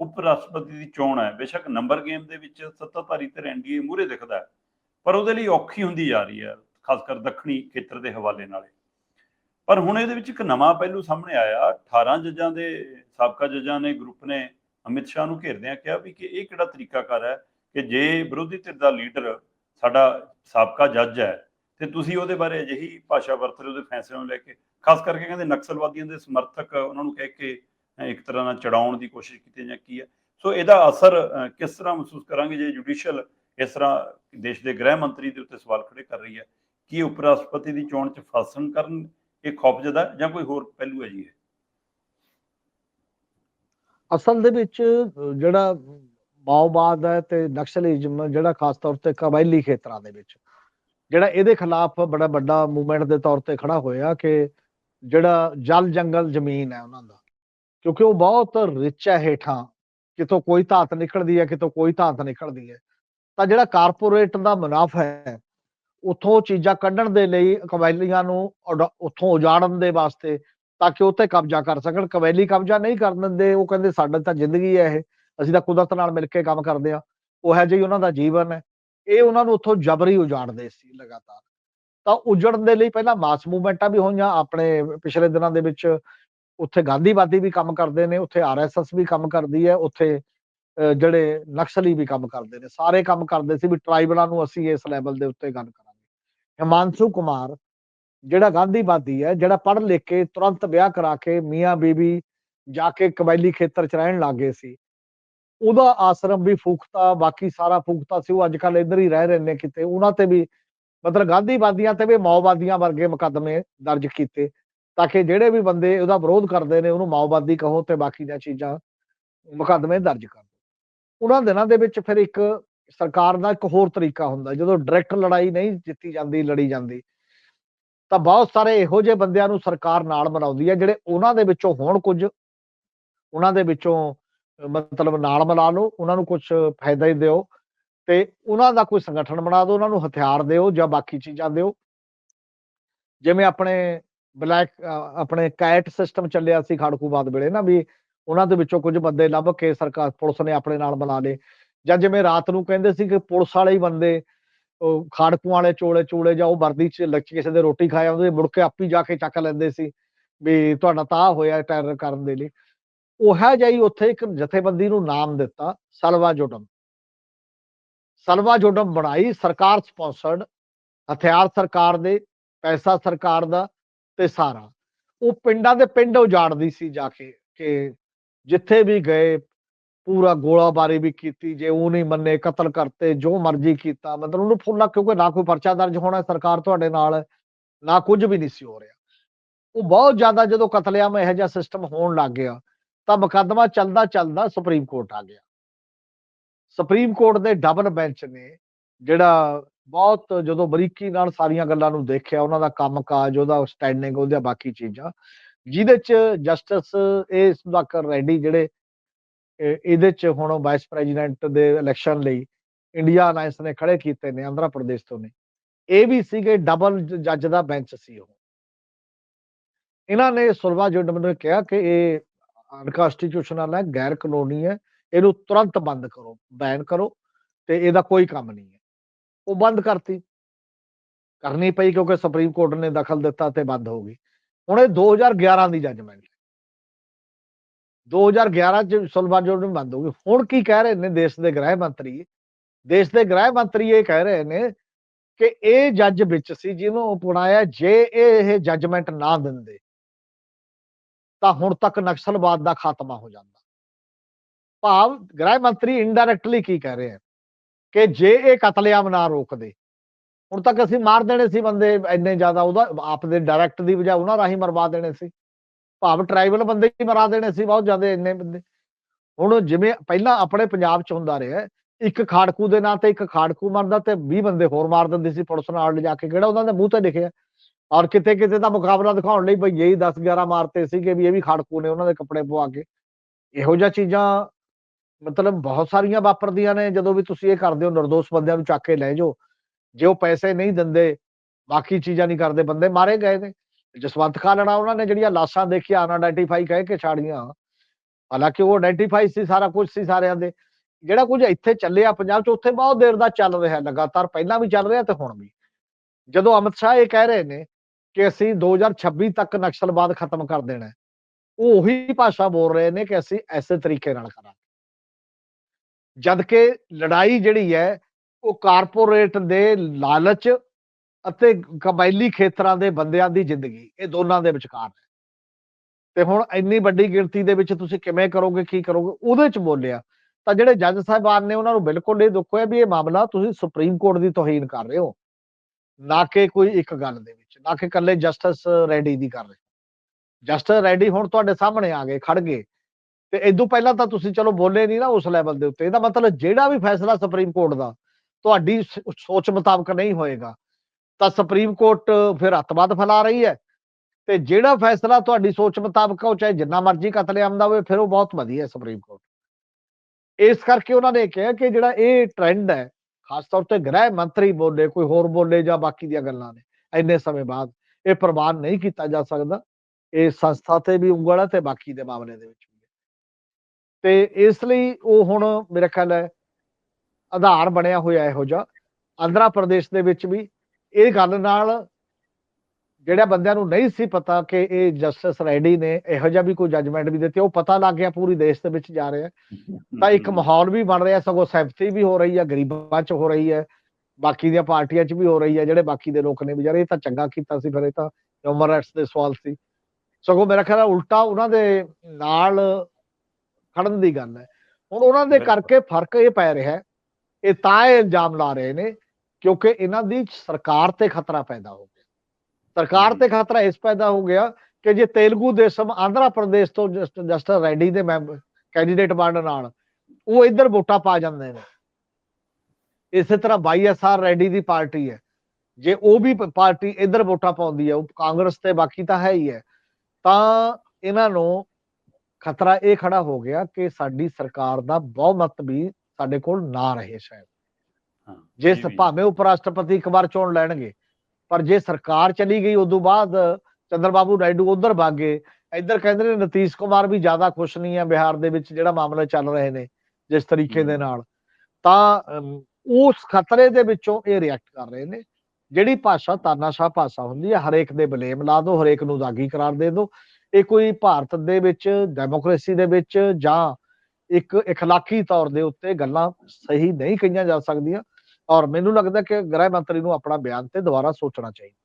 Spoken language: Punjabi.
ਉਪ ਰਾਸ਼ਟਰਪਤੀ ਦੀ ਚੋਣ ਹੈ। ਬੇਸ਼ੱਕ ਨੰਬਰ ਗੇਮ ਦੇ ਵਿੱਚ ਸੱਤਾਧਾਰੀ ਤੇ ਐਨਡੀਏ ਮੂਹਰੇ ਦਿਖਦਾ ਹੈ, ਪਰ ਉਹਦੇ ਲਈ ਔਖੀ ਹੁੰਦੀ ਜਾ ਰਹੀ ਹੈ ਖਾਸ ਕਰ ਦੱਖਣੀ ਖੇਤਰ ਦੇ ਹਵਾਲੇ ਨਾਲ। ਪਰ ਹੁਣ ਇਹਦੇ ਵਿੱਚ ਇੱਕ ਨਵਾਂ ਪਹਿਲੂ ਸਾਹਮਣੇ ਆਇਆ। 18 ਜੱਜਾਂ ਦੇ ਸਾਬਕਾ ਜੱਜਾਂ ਨੇ ਗਰੁੱਪ ਨੇ ਅਮਿਤ ਸ਼ਾਹ ਨੂੰ ਘੇਰਦਿਆਂ ਕਿਹਾ ਵੀ ਕਿ ਇਹ ਕਿਹੜਾ ਤਰੀਕਾਕਾਰ ਹੈ ਕਿ ਜੇ ਵਿਰੋਧੀ ਧਿਰ ਦਾ ਲੀਡਰ ਸਾਡਾ ਸਾਬਕਾ ਜੱਜ ਹੈ, ਤੇ ਤੁਸੀਂ ਉਹਦੇ ਬਾਰੇ ਅਜਿਹੀ ਭਾਸ਼ਾ ਵਰਤ ਰਹੇ ਹੋ ਉਹਦੇ ਫੈਸਲੇ ਨੂੰ ਲੈ ਕੇ। ਖਾਸ ਕਰਕੇ ਕਹਿੰਦੇ ਨਕਸਲਵਾਦੀਆਂ ਦੇ ਸਮਰਥਕ ਉਹਨਾਂ ਨੂੰ ਕਹਿ ਕੇ ਇੱਕ ਤਰ੍ਹਾਂ ਨਾਲ ਚੜਾਉਣ ਦੀ ਕੋਸ਼ਿਸ਼ ਕੀਤੀ ਜਾਂ ਕੀ ਹੈ। ਸੋ ਇਹਦਾ ਅਸਰ ਕਿਸ ਤਰ੍ਹਾਂ ਮਹਿਸੂਸ ਕਰਾਂਗੇ ਜੇ ਜੁਡੀਸ਼ੀਅਲ ਇਸ ਤਰ੍ਹਾਂ ਦੇਸ਼ ਦੇ ਗ੍ਰਹਿ ਮੰਤਰੀ ਦੇ ਉੱਤੇ ਸਵਾਲ ਖੜੇ ਕਰ ਰਹੀ ਹੈ, ਕੀ ਉਪ ਰਾਸ਼ਟਰਪਤੀ ਦੀ ਚੋਣ 'ਚ ਫਸਣ ਕਰਨ ਇਹ ਖੌਫਜਦਾ ਜਾਂ ਕੋਈ ਹੋਰ ਪਹਿਲੂ ਹੈ ਜੀ ਇਹ ਅਸਲ ਦੇ ਵਿੱਚ, ਜਿਹੜਾ ਮਾਓਵਾਦ ਹੈ ਤੇ ਨਕਸਲੀਜ਼ਮ ਜਿਹੜਾ ਖਾਸ ਤੌਰ ਤੇ ਕਬਾਇਲੀ ਖੇਤਰਾਂ ਦੇ ਵਿੱਚ, ਜਿਹੜਾ ਇਹਦੇ ਖਿਲਾਫ ਬੜਾ ਵੱਡਾ ਮੂਵਮੈਂਟ ਦੇ ਤੌਰ ਤੇ ਖੜਾ ਹੋਇਆ ਕਿ ਜਿਹੜਾ ਜਲ ਜੰਗਲ ਜ਼ਮੀਨ ਹੈ ਉਹਨਾਂ ਦਾ ਕਿਉਂਕਿ ਉਹ ਬਹੁਤ ਰਿਚ ਹੈ ਹੇਠਾਂ। ਕਿਤੋਂ ਕੋਈ ਧਾਤ ਨਿਕਲਦੀ ਹੈ, ਕਿਤੋਂ ਕੋਈ ਧਾਤ ਨਿਕਲਦੀ ਹੈ। ਤਾਂ ਜਿਹੜਾ ਕਾਰਪੋਰੇਟ ਦਾ ਮੁਨਾਫਾ ਹੈ, ਉਥੋਂ ਚੀਜ਼ਾਂ ਕੱਢਣ ਦੇ ਲਈ ਕਬਾਇਲੀਆਂ ਨੂੰ ਉਡਾ- ਉਜਾੜਨ ਦੇ ਵਾਸਤੇ ਤਾਂ ਕਿ ਉੱਤੇ ਕਬਜ਼ਾ ਕਰ ਸਕਣ। ਕਬੈਲੀ ਕਬਜ਼ਾ ਨਹੀਂ ਕਰਨ ਦਿੰਦੇ, ਉਹ ਕਹਿੰਦੇ ਸਾਡਾ ਤਾਂ ਜ਼ਿੰਦਗੀ ਹੈ ਇਹ, ਅਸੀਂ ਤਾਂ ਕੁਦਰਤ ਨਾਲ ਮਿਲ ਕੇ ਕੰਮ ਕਰਦੇ ਆ ਉਹ ਹੈ ਜਿਹੀ ਉਹਨਾਂ ਦਾ ਜੀਵਨ ਹੈ। ਇਹ ਉਹਨਾਂ ਨੂੰ ਉੱਥੋਂ ਜਬਰੀ ਉਜਾੜਦੇ ਸੀ ਲਗਾਤਾਰ। ਤਾਂ ਉਜੜਨ ਦੇ ਲਈ ਪਹਿਲਾਂ ਮਾਸ ਮੂਵਮੈਂਟਾਂ ਵੀ ਹੋਈਆਂ, ਆਪਣੇ ਪਿਛਲੇ ਦਿਨਾਂ ਦੇ ਵਿੱਚ ਉੱਥੇ ਗਾਂਧੀਵਾਦੀ ਵੀ ਕੰਮ ਕਰਦੇ ਨੇ, ਉੱਥੇ ਆਰਐਸਐਸ ਵੀ ਕੰਮ ਕਰਦੀ ਹੈ, ਉੱਥੇ ਜਿਹੜੇ ਨਕਸਲੀ ਵੀ ਕੰਮ ਕਰਦੇ ਨੇ, ਸਾਰੇ ਕੰਮ ਕਰਦੇ ਸੀ ਵੀ ਟ੍ਰਾਈਬਲਾਂ ਨੂੰ ਅਸੀਂ ਇਸ ਲੈਵਲ ਦੇ ਉੱਤੇ ਗੱਲ ਕਰਾਂਗੇ। ਹਿਮਾਂਸ਼ੂ ਕੁਮਾਰ, ਜਿਹੜਾ ਗਾਂਧੀਵਾਦੀ ਹੈ, ਜਿਹੜਾ ਪੜ੍ਹ ਲਿਖ ਕੇ ਤੁਰੰਤ ਵਿਆਹ ਕਰਾ ਕੇ ਮੀਆਂ ਬੀਬੀ ਜਾ ਕੇ ਕਬਾਇਲੀ ਖੇਤਰ ਚ ਰਹਿਣ ਲੱਗੇ ਸੀ, ਉਹਦਾ ਆਸ਼ਰਮ ਵੀ ਫੂਕਤਾ, ਬਾਕੀ ਸਾਰਾ ਫੂਕਤਾ ਸੀ, ਉਹ ਅੱਜ ਕੱਲ ਇੱਧਰ ਹੀ ਰਹਿ ਰਹੇ ਨੇ ਕਿਤੇ, ਉਹਨਾਂ ਤੇ ਵੀ ਮਤਲਬ ਗਾਂਧੀਵਾਦੀਆਂ ਤੇ ਵੀ ਮਾਓਵਾਦੀਆਂ ਵਰਗੇ ਮੁਕੱਦਮੇ ਦਰਜ ਕੀਤੇ। ਤਾਂ ਕਿ ਜਿਹੜੇ ਵੀ ਬੰਦੇ ਉਹਦਾ ਵਿਰੋਧ ਕਰਦੇ ਨੇ, ਉਹਨੂੰ ਮਾਓਵਾਦੀ ਕਹੋ ਤੇ ਬਾਕੀ ਦੀਆਂ ਚੀਜ਼ਾਂ ਮੁਕੱਦਮੇ ਦਰਜ ਕਰ ਉਹਨਾਂ ਦਿਨਾਂ ਦੇ ਵਿੱਚ ਫਿਰ ਇੱਕ ਸਰਕਾਰ ਦਾ ਇੱਕ ਹੋਰ ਤਰੀਕਾ ਹੁੰਦਾ, ਜਦੋਂ ਡਾਇਰੈਕਟ ਲੜਾਈ ਨਹੀਂ ਜਿੱਤੀ ਜਾਂਦੀ, ਲੜੀ ਜਾਂਦੀ, ਤਾਂ ਬਹੁਤ ਸਾਰੇ ਇਹੋ ਜਿਹੇ ਬੰਦਿਆਂ ਨੂੰ ਸਰਕਾਰ ਨਾਲ ਮਿਲਾਉਂਦੀ ਹੈ, ਜਿਹੜੇ ਉਹਨਾਂ ਦੇ ਵਿੱਚੋਂ ਹੋਣ ਕੁਝ, ਉਹਨਾਂ ਦੇ ਵਿੱਚੋਂ ਮਤਲਬ ਨਾਲ ਮਿਲਾ ਲਓ, ਉਹਨਾਂ ਨੂੰ ਕੁਝ ਫਾਇਦਾ ਹੀ ਦਿਓ ਤੇ ਉਹਨਾਂ ਦਾ ਕੋਈ ਸੰਗਠਨ ਬਣਾ ਦਿਓ, ਉਹਨਾਂ ਨੂੰ ਹਥਿਆਰ ਦਿਓ ਜਾਂ ਬਾਕੀ ਚੀਜ਼ਾਂ ਦਿਓ। ਜਿਵੇਂ ਆਪਣੇ ਬਲੈਕ ਆਪਣੇ ਕੈਟ ਸਿਸਟਮ ਚੱਲਿਆ ਸੀ ਖੜਕੂਬਾਦ ਵੇਲੇ ਨਾ ਵੀ ਉਹਨਾਂ ਦੇ ਵਿੱਚੋਂ ਕੁਝ ਬੰਦੇ ਲੱਭ ਕੇ ਸਰਕਾਰ, ਪੁਲਿਸ ਨੇ ਆਪਣੇ ਨਾਲ ਬਣਾ ਲਏ। ਜਾਂ ਜਿਵੇਂ ਰਾਤ ਨੂੰ ਕਹਿੰਦੇ ਸੀ ਕਿ ਪੁਲਿਸ ਵਾਲੇ ਹੀ ਬੰਦੇ, ਉਹ ਖਾੜਕੂ ਵਾਲੇ ਚੋਲੇ ਚੂਲੇ ਜਾਂ ਉਹ ਵਰਦੀ ਚ ਲੱਗ ਕਿਸੇ ਦੇ ਰੋਟੀ ਖਾਇਆ ਉਹਦੇ ਮੁੜ ਕੇ ਆਪੀ ਜਾ ਕੇ ਚੱਕ ਲੈਂਦੇ ਸੀ ਵੀ ਤੁਹਾਡਾ ਤਾਂ ਹੋਇਆ ਟੈਰਰ ਕਰਨ ਦੇ ਲਈ। ਉਹ ਹੈ ਜਾਈ ਉੱਥੇ ਇੱਕ ਜਥੇਬੰਦੀ ਨੂੰ ਨਾਮ ਦਿੱਤਾ ਸਲਵਾ ਜੋਡਮ। ਸਲਵਾ ਜੋਡਮ ਬਣਾਈ ਸਰਕਾਰ ਸਪਾਂਸਰਡ ਹਥਿਆਰ ਸਰਕਾਰ ਦੇ, ਪੈਸਾ ਸਰਕਾਰ ਦਾ ਤੇ ਸਾਰਾ। ਉਹ ਪਿੰਡਾਂ ਦੇ ਪਿੰਡ ਉਜਾੜਦੀ ਸੀ ਜਾ ਕੇ ਕਿ ਜਿੱਥੇ ਵੀ ਗਏ, ਪੂਰਾ ਗੋਲਾਬਾਰੀ ਵੀ ਕੀਤੀ, ਜੇ ਉਹ ਨਹੀਂ ਮੰਨੇ ਕਤਲ ਕਰਤੇ, ਜੋ ਮਰਜ਼ੀ ਕੀਤਾ, ਮਤਲਬ ਉਹਨੂੰ ਫੁੱਲਾ ਕਿਉਂਕਿ ਨਾ ਕੋਈ ਪਰਚਾ ਦਰਜ ਹੋਣਾ, ਸਰਕਾਰ ਤੁਹਾਡੇ ਨਾਲ, ਨਾ ਕੁਝ ਵੀ ਨਹੀਂ ਸੀ ਹੋ ਰਿਹਾ। ਉਹ ਬਹੁਤ ਜ਼ਿਆਦਾ ਜਦੋਂ ਕਤਲੇਆਮ ਇਹੋ ਜਿਹਾ ਸਿਸਟਮ ਹੋਣ ਲੱਗ ਗਿਆ, ਤਾਂ ਮੁਕੱਦਮਾ ਚੱਲਦਾ ਚੱਲਦਾ ਸੁਪਰੀਮ ਕੋਰਟ ਆ ਗਿਆ। ਸੁਪਰੀਮ ਕੋਰਟ ਦੇ ਡਬਲ ਬੈਂਚ ਨੇ ਜਿਹੜਾ ਬਹੁਤ ਜਦੋਂ ਬਰੀਕੀ ਨਾਲ ਸਾਰੀਆਂ ਗੱਲਾਂ ਨੂੰ ਦੇਖਿਆ, ਉਹਨਾਂ ਦਾ ਕੰਮਕਾਜ, ਉਹਦਾ ਸਟੈਂਡਿੰਗ ਉਹਦੀਆਂ ਬਾਕੀ ਚੀਜ਼ਾਂ, ਜਿਹਦੇ ਚ ਜਸਟਿਸ ਇਹ ਸੁਧਾਕਰ ਰੈਡੀ ਜਿਹੜੇ ਇਹਦੇ ਚ ਹੁਣ ਵਾਈਸ ਪ੍ਰੈਜ਼ੀਡੈਂਟ ਦੇ ਇਲੈਕਸ਼ਨ ਲਈ ਇੰਡੀਆ ਅਲਾਈਅੰਸ ਨੇ ਖੜੇ ਕੀਤੇ ਨੇ ਆਂਧਰਾ ਪ੍ਰਦੇਸ਼ ਤੋਂ ਨੇ। ਇਹ ਵੀ ਸੀਗੇ ਡਬਲ ਜੱਜ ਦਾ ਬੈਂਚ ਸੀ ਉਹ। ਇਹਨਾਂ ਨੇ ਸੁਲਵਾ ਜੁਡਮ ਨੇ ਕਿਹਾ ਕਿ ਇਹ ਅਨਕਨਸਟੀਟਿਊਸ਼ਨਲ ਹੈ ਗੈਰ ਕਾਨੂੰਨੀ ਹੈ, ਇਹਨੂੰ ਤੁਰੰਤ ਬੰਦ ਕਰੋ ਬੈਨ ਕਰੋ ਤੇ ਇਹਦਾ ਕੋਈ ਕੰਮ ਨਹੀਂ ਹੈ। ਉਹ ਬੰਦ ਕਰਤੀ। ਕਰਨੀ ਪਈ ਕਿਉਂਕਿ ਸੁਪਰੀਮ ਕੋਰਟ ਨੇ ਦਖਲ ਦਿੱਤਾ ਤੇ ਬੰਦ ਹੋ ਗਈ। ਹੁਣ ਇਹ 2011 ਦੀ ਜੱਜਮੈਂਟ 2011 ਚ ਸੁਲਵਾ ਜੁਡਮ ਬੰਦ ਹੋ ਗਈ। ਹੁਣ ਕੀ ਕਹਿ ਰਹੇ ਨੇ ਦੇਸ਼ ਦੇ ਗ੍ਰਹਿ ਮੰਤਰੀ? ਦੇਸ਼ ਦੇ ਗ੍ਰਹਿ ਮੰਤਰੀ ਇਹ ਕਹਿ ਰਹੇ ਨੇ ਕਿ ਇਹ ਜੱਜ ਵਿੱਚ ਸੀ ਜਿਹਨੂੰ ਪੁਣਾਇਆ ਜੇ ਇਹ ਜੱਜਮੈਂਟ ਨਾ ਦਿੰਦੇ, ਤਾਂ ਹੁਣ ਤੱਕ ਨਕਸਲਵਾਦ ਦਾ ਖਾਤਮਾ ਹੋ ਜਾਂਦਾ। ਭਾਵ ਗ੍ਰਹਿ ਮੰਤਰੀ ਇਨਡਾਇਰੈਕਟਲੀ ਕੀ ਕਹਿ ਰਹੇ ਆ ਕਿ ਜੇ ਇਹ ਕਤਲੇਆਮ ਨਾ ਰੋਕਦੇ, ਹੁਣ ਤੱਕ ਅਸੀਂ ਮਾਰ ਦੇਣੇ ਸੀ ਬੰਦੇ ਇੰਨੇ ਜ਼ਿਆਦਾ, ਉਹਦਾ ਆਪ ਦੇ ਡਾਇਰੈਕਟ ਦੀ ਬਜਾਏ ਉਹਨਾਂ ਰਾਹੀਂ ਮਰਵਾ ਦੇਣੇ ਸੀ। ਭਾਵ ਟ੍ਰਾਈਬਲ ਬੰਦੇ ਹੀ ਮਰਾ ਦੇਣੇ ਸੀ, ਬਹੁਤ ਜ਼ਿਆਦਾ ਇੰਨੇ ਬੰਦੇ। ਹੁਣ ਜਿਵੇਂ ਪਹਿਲਾਂ ਆਪਣੇ ਪੰਜਾਬ 'ਚ ਹੁੰਦਾ ਰਿਹਾ, ਇੱਕ ਖਾੜਕੂ ਦੇ ਨਾਂ ਤੇ ਇੱਕ ਖਾੜਕੂ ਮਰਦਾ ਤੇ 20 ਬੰਦੇ ਹੋਰ ਮਾਰ ਦਿੰਦੇ ਸੀ ਪੁਲਿਸ ਨਾਲ ਲਿਜਾ ਕੇ, ਕਿਹੜਾ ਉਹਨਾਂ ਦੇ ਮੂੰਹ ਤੇ ਲਿਖਿਆ। ਔਰ ਕਿਤੇ ਕਿਤੇ ਦਾ ਮੁਕਾਬਲਾ ਦਿਖਾਉਣ ਲਈ ਭਈ ਇਹੀ 10 11 ਮਾਰਤੇ ਸੀਗੇ ਵੀ ਇਹ ਵੀ ਖਾੜਕੂ ਨੇ ਉਹਨਾਂ ਦੇ ਕੱਪੜੇ ਪਵਾ ਕੇ। ਇਹੋ ਜਿਹਾ ਚੀਜ਼ਾਂ ਮਤਲਬ ਬਹੁਤ ਸਾਰੀਆਂ ਵਾਪਰਦੀਆਂ ਨੇ, ਜਦੋਂ ਵੀ ਤੁਸੀਂ ਇਹ ਕਰਦੇ ਹੋ, ਨਿਰਦੋਸ਼ ਬੰਦਿਆਂ ਨੂੰ ਚੱਕ ਕੇ ਲੈ ਜਾਓ। ਜੇ ਉਹ ਪੈਸੇ ਨਹੀਂ ਦਿੰਦੇ, ਬਾਕੀ ਚੀਜ਼ਾਂ ਨਹੀਂ ਕਰਦੇ, ਬੰਦੇ ਮਾਰੇ ਗਏ ਨੇ। ਜਸਵੰਤ ਖਾਲੜਾ ਉਹਨਾਂ ਨੇ ਜਿਹੜੀਆਂ ਲਾਸ਼ਾਂ ਦੇਖੀਆਂ ਅਨਆਇਡੈਂਟੀਫਾਈ ਕਹਿ ਕੇ ਛਾੜੀਆਂ। ਹਾਲਾਂਕਿ ਉਹ ਆਇਡੈਂਟੀਫਾਈ ਸੀ, ਸਾਰਾ ਕੁਝ ਸੀ ਸਾਰਿਆਂ ਦੇ। ਜਿਹੜਾ ਕੁਝ ਇੱਥੇ ਚੱਲਿਆ ਪੰਜਾਬ 'ਚ, ਉੱਥੇ ਬਹੁਤ ਦੇਰ ਦਾ ਚੱਲ ਰਿਹਾ, ਲਗਾਤਾਰ ਪਹਿਲਾਂ ਵੀ ਚੱਲ ਰਿਹਾ ਤੇ ਹੁਣ ਵੀ। ਜਦੋਂ ਅਮਿਤ ਸ਼ਾਹ ਇਹ ਕਹਿ ਰਹੇ ਨੇ ਕਿ ਅਸੀਂ 2026 ਤੱਕ ਨਕਸਲਵਾਦ ਖਤਮ ਕਰ ਦੇਣਾ ਉਹ ਉਹੀ ਭਾਸ਼ਾ ਬੋਲ ਰਹੇ ਨੇ ਕਿ ਅਸੀਂ ਐਸੇ ਤਰੀਕੇ ਨਾਲ ਕਰਾਂਗੇ। ਜਦ ਕਿ ਲੜਾਈ ਜਿਹੜੀ ਹੈ, ਉਹ ਕਾਰਪੋਰੇਟ ਦੇ ਲਾਲਚ ਅਤੇ ਕਬਾਇਲੀ ਖੇਤਰਾਂ ਦੇ ਬੰਦਿਆਂ ਦੀ ਜ਼ਿੰਦਗੀ, ਇਹ ਦੋਨਾਂ ਦੇ ਵਿਚਕਾਰ ਹੈ। ਤੇ ਹੁਣ ਇੰਨੀ ਵੱਡੀ ਗਿਣਤੀ ਦੇ ਵਿੱਚ ਤੁਸੀਂ ਕਿਵੇਂ ਕਰੋਗੇ, ਕੀ ਕਰੋਗੇ, ਉਹਦੇ ਚ ਬੋਲਿਆ, ਤਾਂ ਜਿਹੜੇ ਜੱਜ ਸਾਹਿਬਾਨ ਨੇ, ਉਹਨਾਂ ਨੂੰ ਬਿਲਕੁਲ ਇਹ ਦੁੱਖ ਹੋਇਆ ਵੀ ਇਹ ਮਾਮਲਾ ਤੁਸੀਂ ਸੁਪਰੀਮ ਕੋਰਟ ਦੀ ਤੋਹੀਨ ਕਰ ਰਹੇ ਹੋ। ਨਾ ਕਿ ਕੋਈ ਇੱਕ ਗੱਲ ਦੇ ਵਿੱਚ, ਨਾ ਕਿ ਇਕੱਲੇ ਜਸਟਿਸ ਰੈਡੀ ਦੀ ਕਰ ਰਹੇ ਜਸਟਿਸ ਰੈਡੀ ਹੁਣ ਤੁਹਾਡੇ ਸਾਹਮਣੇ ਆ ਗਏ ਖੜ ਗਏ। ਤੇ ਇਦੋਂ ਪਹਿਲਾਂ ਤਾਂ ਤੁਸੀਂ ਚਲੋ ਬੋਲੇ ਨਹੀਂ ਨਾ ਉਸ ਲੈਵਲ ਦੇ ਉੱਤੇ। ਇਹਦਾ ਮਤਲਬ ਜਿਹੜਾ ਵੀ ਫੈਸਲਾ ਸੁਪਰੀਮ ਕੋਰਟ ਦਾ ਤੁਹਾਡੀ ਸੋਚ ਮੁਤਾਬਕ ਨਹੀਂ ਹੋਏਗਾ। ਤਾਂ ਸੁਪਰੀਮ ਕੋਰਟ ਫਿਰ ਅੱਤਵਾਦ ਫੈਲਾ ਰਹੀ ਹੈ। ਤੇ ਜਿਹੜਾ ਫੈਸਲਾ ਤੁਹਾਡੀ ਸੋਚ ਮੁਤਾਬਕ ਆ, ਚਾਹੇ ਜਿੰਨਾ ਮਰਜ਼ੀ ਕਤਲੇਆਮ ਦਾ ਹੋਵੇ ਫਿਰ ਉਹ ਬਹੁਤ ਵਧੀਆ ਹੈ ਸੁਪਰੀਮ ਕੋਰਟ ਇਸ ਕਰਕੇ ਉਹਨਾਂ ਨੇ ਕਿਹਾ ਕਿ ਜਿਹੜਾ ਇਹ ਟ੍ਰੈਂਡ ਹੈ ਖਾਸ ਤੌਰ ਤੇ ਗ੍ਰਹਿ ਮੰਤਰੀ ਬੋਲੇ ਕੋਈ ਹੋਰ ਬੋਲੇ ਜਾਂ ਬਾਕੀ ਦੀਆਂ ਗੱਲਾਂ ਨੇ ਇੰਨੇ ਸਮੇਂ ਬਾਅਦ ਇਹ ਪ੍ਰਵਾਨ ਨਹੀਂ ਕੀਤਾ ਜਾ ਸਕਦਾ। ਇਹ ਸੰਸਥਾ ਤੇ ਵੀ ਉਂਗਲ ਹੈ ਤੇ ਬਾਕੀ ਦੇ ਮਾਮਲੇ ਦੇ ਵਿੱਚ ਤੇ ਇਸ ਲਈ ਉਹ ਹੁਣ ਮੇਰਾ ਖਿਆਲ ਹੈ ਆਧਾਰ ਬਣਿਆ ਹੋਇਆ ਇਹੋ ਜਿਹਾ। ਆਂਧਰਾ ਪ੍ਰਦੇਸ਼ ਦੇ ਵਿੱਚ ਵੀ ਇਹ ਗੱਲ ਨਾਲ ਜਿਹੜਾ ਬੰਦਿਆਂ ਨੂੰ ਨਹੀਂ ਸੀ ਪਤਾ ਕਿ ਇਹ ਜਸਟਿਸ ਰੈਡੀ ਨੇ ਇਹੋ ਜਿਹਾ ਵੀ ਕੋਈ ਜੱਜਮੈਂਟ ਵੀ ਦਿੱਤੀ ਉਹ ਪਤਾ ਲੱਗ ਗਿਆ ਪੂਰੀ ਦੇਸ਼ ਦੇ ਵਿੱਚ ਜਾ ਰਿਹਾ। ਤਾਂ ਇੱਕ ਮਾਹੌਲ ਵੀ ਬਣ ਰਿਹਾ ਸਗੋਂ ਸੈਫਟੀ ਵੀ ਹੋ ਰਹੀ ਹੈ ਗਰੀਬਾਂ 'ਚ ਹੋ ਰਹੀ ਹੈ ਬਾਕੀ ਦੀਆਂ ਪਾਰਟੀਆਂ 'ਚ ਵੀ ਹੋ ਰਹੀ ਹੈ ਜਿਹੜੇ ਬਾਕੀ ਦੇ ਲੋਕ ਨੇ ਵਿਚਾਰੇ ਇਹ ਤਾਂ ਚੰਗਾ ਕੀਤਾ ਸੀ ਫਿਰ ਇਹ ਤਾਂ ਹਿਊਮਨ ਰਾਈਟਸ ਦੇ ਸਵਾਲ ਸੀ। ਸਗੋਂ ਮੇਰਾ ਖਿਆਲ ਉਲਟਾ ਉਹਨਾਂ ਦੇ ਨਾਲ ਖੜਨ ਦੀ ਗੱਲ ਹੈ। ਹੁਣ ਉਹਨਾਂ ਦੇ। ਕਰਕੇ ਫ਼ਰਕ ਇਹ ਪੈ ਰਿਹਾ ਹੈ ਇਹ ਤਾਂ ਇਹ ਇਲਜ਼ਾਮ ਲਾ ਰਹੇ ਨੇ ਕਿਉਂਕਿ ਇਹਨਾਂ ਦੀ ਸਰਕਾਰ ਤੇ ਖਤਰਾ ਪੈਦਾ ਹੋ ਗਿਆ। ਸਰਕਾਰ। ਤੇ ਖਤਰਾ ਇਸ ਪੈਦਾ ਹੋ ਗਿਆ ਕਿ ਜੇ ਤੇਲਗੂ ਦੇਸ਼ਮ ਆਂਧਰਾ ਪ੍ਰਦੇਸ਼ ਤੋਂ ਜਸਟਿਸ ਰੈਡੀ ਦੇ ਮੈਂਬਰ ਕੈਂਡੀਡੇਟ ਬਣਨ ਨਾਲ ਉਹ ਇੱਧਰ ਵੋਟਾਂ ਪਾ ਜਾਂਦੇ ਨੇ। ਇਸੇ ਤਰ੍ਹਾਂ ਵਾਈਐਸਆਰ ਰੈਡੀ ਦੀ ਪਾਰਟੀ ਹੈ। ਜੇ ਉਹ ਵੀ ਪਾਰਟੀ ਇੱਧਰ ਵੋਟਾਂ ਪਾਉਂਦੀ ਹੈ ਉਹ ਕਾਂਗਰਸ ਤੇ ਬਾਕੀ ਤਾਂ ਹੈ ਹੀ ਹੈ। ਤਾਂ ਇਹਨਾਂ ਨੂੰ ਖਤਰਾ ਇਹ ਖੜਾ ਹੋ ਗਿਆ ਕਿ ਸਾਡੀ ਸਰਕਾਰ ਦਾ ਬਹੁਮਤ ਵੀ ਸਾਡੇ ਕੋਲ ਨਾ ਰਹੇ ਸ਼ਾਇਦ ਹਾਂ, ਜੇ। ਭਾਵੇਂ ਉਪ ਰਾਸ਼ਟਰਪਤੀ ਇੱਕ ਵਾਰ ਚੋਣ ਲੈਣਗੇ ਪਰ ਜੇ ਸਰਕਾਰ ਚਲੀ ਗਈ ਉਦੋਂ ਬਾਅਦ ਚੰਦਰਬਾਬੂ ਨਾਇਡੂ ਉਧਰ ਭਾਗੇ ਇੱਧਰ ਕਹਿੰਦੇ ਨੇ ਨਤੀਸ਼ ਕੁਮਾਰ ਵੀ ਜ਼ਿਆਦਾ ਖੁਸ਼ ਨਹੀਂ ਹੈ ਬਿਹਾਰ ਦੇ ਵਿੱਚ ਜਿਹੜਾ ਮਾਮਲੇ ਚੱਲ ਰਹੇ ਨੇ ਜਿਸ ਤਰੀਕੇ ਦੇ। ਨਾਲ ਤਾਂ ਉਸ ਖਤਰੇ ਦੇ ਵਿੱਚੋਂ ਇਹ ਰਿਐਕਟ ਕਰ ਰਹੇ ਨੇ ਜਿਹੜੀ ਭਾਸ਼ਾ ਤਾਨਾਸ਼ਾਹ ਭਾਸ਼ਾ ਹੁੰਦੀ ਹੈ ਹਰੇਕ ਦੇ ਬਲੇਮ ਲਾ ਦਿਓ ਹਰੇਕ ਨੂੰ ਦਾਗੀ ਕਰਾਰ ਦੇ ਦਿਓ ਇਹ ਕੋਈ ਭਾਰਤ ਦੇ ਵਿੱਚ ਡੈਮੋਕ੍ਰੇਸੀ ਦੇ ਵਿੱਚ ਜਾਂ ਇੱਕ اخلاقی ਤੌਰ ਦੇ ਉੱਤੇ ਗੱਲਾਂ ਸਹੀ ਨਹੀਂ ਕਹੀਆਂ ਜਾ ਸਕਦੀਆਂ ਔਰ ਮੈਨੂੰ ਲੱਗਦਾ ਕਿ ਗ੍ਰਹਿ ਮੰਤਰੀ ਨੂੰ ਆਪਣਾ ਬਿਆਨ ਤੇ ਦੁਬਾਰਾ ਸੋਚਣਾ ਚਾਹੀਦਾ